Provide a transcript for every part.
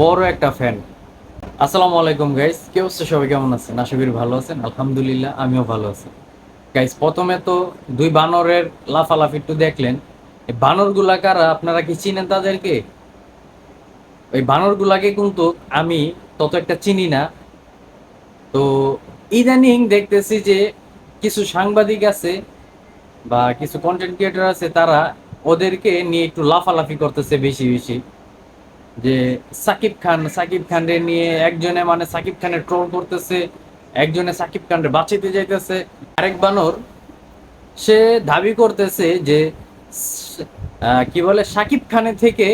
বড় একটা ফ্যান আসসালামু আলাইকুম গাইস কে অবস্থা? সবাই কেমন আছেন? আশা করি ভালো আছেন। আলহামদুলিল্লাহ, আমিও ভালো আছি। গাইস প্রথমে তো দুই বানরের লাফালাফি একটু দেখলেন। এই বানরগুলা কারা? আপনারা কি চিনেন তাদেরকে? ওই বানরগুলাকে কিন্তু আমি তত একটা চিনি না। তো ইদানিং দেখতেছি যে কিছু সাংবাদিক আছে বা কিছু কন্টেন্ট ক্রিয়েটর আছে, তারা ওদেরকে নিয়ে একটু লাফালাফি করতেছে বেশি বেশি। যে সাকিব খান, সাকিব খানরে নিয়ে একজনে মানে সাকিব খানের ট্রোল করতেছে, একজনে সাকিব খানরে বাঁচাইতে যাইতেছে। আরেক বানর, সে দাবি করতেছে যে কি বলে, সাকিব খানের থেকে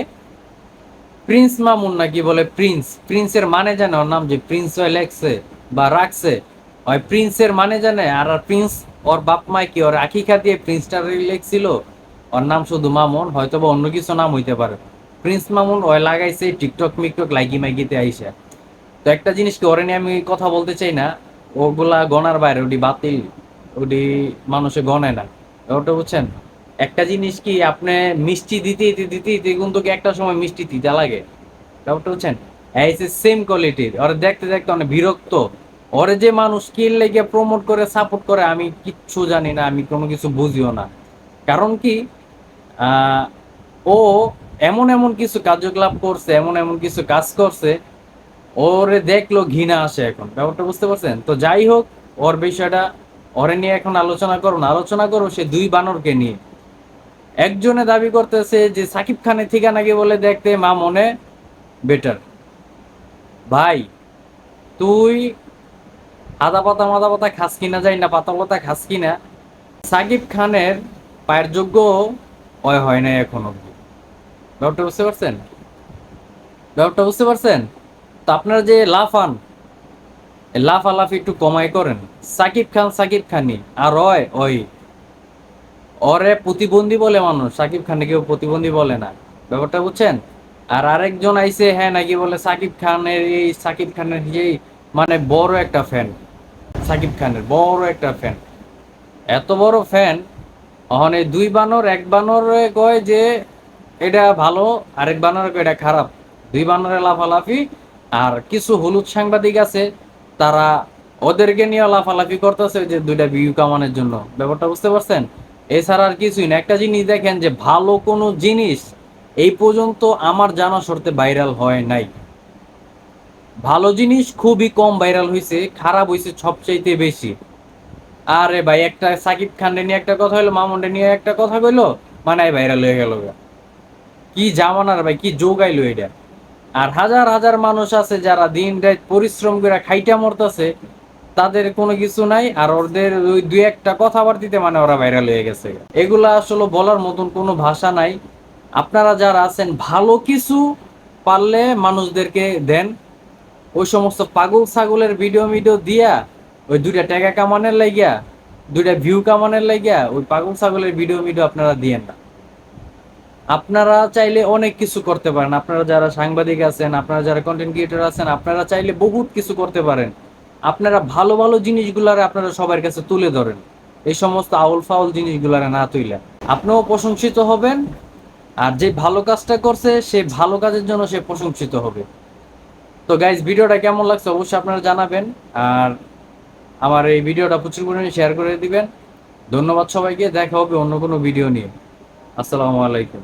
প্রিন্স মামুন না কি বলে, প্রিন্স। প্রিন্সের মানে জানে, ওর নাম যে প্রিন্স হয়ে লেখছে বা রাখছে। ওই প্রিন্সের মানে জানে, আর প্রিন্স, ওর বাপ মায় কি, ওর আখিখা দিয়ে প্রিন্সটার লেখছিল ওর নাম শুধু মামুন হয়তো বা অন্য কিছু নাম হইতে পারে। প্রিন্স মামুন, ওই লাগাইছে টিকটক মিকটক লাইকি মাইকিতে আইসা। তো একটা জিনিস কি, ওরে নিয়ে আমি কথা বলতে চাই না, ওগুলা গনার বাইরে ওটি বাতিল ওটি মানুষে গনে না। ওটা বুঝছেন? একটা জিনিস কি, আপনি মিষ্টি দিতে দিতে দিতে দিতে কিন্তু একটা সময় মিষ্টি দিতে লাগে? ব্যাপারটা বুঝছেন? এই সেম কোয়ালিটির ওরা দেখতে দেখতে অনেক বিরক্ত। ওরে যে মানুষ স্কিল লেগে প্রমোট করে সাপোর্ট করে, আমি কিচ্ছু জানি না, আমি কোনো কিছু বুঝিও না। কারণ কি ও এমন এমন কিছু কার্যকলাপ করছে, এমন এমন কিছু কাজ করছে, ওরে দেখল ঘৃণা আসে এখন। ব্যাপারটা বুঝতে পারছেন? তো যাই হোক, ওর বিষয়টা ওরে নিয়ে এখন আলোচনা করো না। আলোচনা করো সে দুই বানরকে নিয়ে। একজনে দাবি করতেছে যে সাকিব খানের থেকে নাকি বলে দেখতে মা মনে? বেটার ভাই, তুই আদা পাতা মাদা পাতা খাস কিনা যাই না, পাতা পাতা খাস কিনা। সাকিব খানের পায়ের যোগ্য হয় নাই এখন। অব্দি ব্যাপারটা বুঝতে পারছেন? ব্যাপারটা বুঝতে পারছেন? যে লাফান একটু কমাই করেন। সাকিব খান, সাকিব খানি আর হয় ওই। ওরে প্রতিবন্ধী বলে মানুষ, সাকিব খানকে কেউ প্রতিবন্ধী বলে না। ব্যাপারটা বুঝছেন? আর আরেকজন আইছে হ্যাঁ নাকি বলে সাকিব খানের এই, সাকিব খানের যেই মানে বড় একটা ফ্যান সাকিব খানের বড় একটা ফ্যান এত বড় ফ্যান এই দুই বানর, এক বানর কয় যে এটা ভালো, আরেক বানর কয় এটা খারাপ। দুই বানরের লাফালাফি, আর কিছু হলুদ সাংবাদিক আছে, তারা ওদেরকে নিয়ে লাফালাফি করতেছে যে দুইটা ভিউ কামানোর জন্য। ব্যাপারটা বুঝতে পারছেন? এছাড়া আর কিছুই না। একটা জিনিস দেখেন যে ভালো কোনো জিনিস এই পর্যন্ত আমার জানা শর্তে ভাইরাল হয় নাই। ভালো জিনিস খুবই কম ভাইরাল হয়েছে খারাপ হয়েছে সবচাইতে বেশি। আরে ভাই, একটা সাকিব খানরে নিয়ে একটা কথা হলো মামুনরে নিয়ে একটা কথা কইলো মানে ভাইরাল হয়ে গেল কি জামানার ভাই, কি যোগাইলো এটা। আর হাজার হাজার মানুষ আছে যারা দিন রাত পরিশ্রম করে খাইটা মরতেছে, তাদের কোনো কিছু নাই, আর ওদের ওই দুই একটা কথাবার্তিতে মানে ওরা ভাইরাল হয়ে গেছে এগুলা আসলে বলার মতন কোনো ভাষা নাই। আপনারা যারা আছেন, ভালো কিছু পারলে মানুষদেরকে দেন। ওই সমস্ত পাগল ছাগলের ভিডিও মিডিও দিয়া ওই দুইটা টাকা কামানের লাগিয়া, দুইটা ভিউ কামানের লাগিয়া ওই পাগল ছাগলের ভিডিও ভিডিও আপনারা দিয়েন না। আপনারা চাইলে অনেক কিছু করতে পারেন। আপনারা যারা সাংবাদিক আছেন, আপনারা যারা কন্টেন্ট ক্রিয়েটর আছেন, আপনারা চাইলে বহুত কিছু করতে পারেন। আপনারা ভালো ভালো জিনিসগুলারে আপনারা সবার কাছে তুলে ধরেন। এই সমস্ত আউল ফাউল জিনিসগুলারে না তুইলে। আপনিও প্রশংসিত হবেন, আর যে ভালো কাজটা করছে, সে ভালো কাজের জন্য সে প্রশংসিত হবে। তো গাইজ ভিডিওটা কেমন লাগছে অবশ্যই আপনারা জানাবেন, আর আমার এই ভিডিওটা প্রচুর পরিমাণে শেয়ার করে দিবেন। ধন্যবাদ সবাইকে, দেখা হবে অন্য কোনো ভিডিও নিয়ে। আসসালামু আলাইকুম।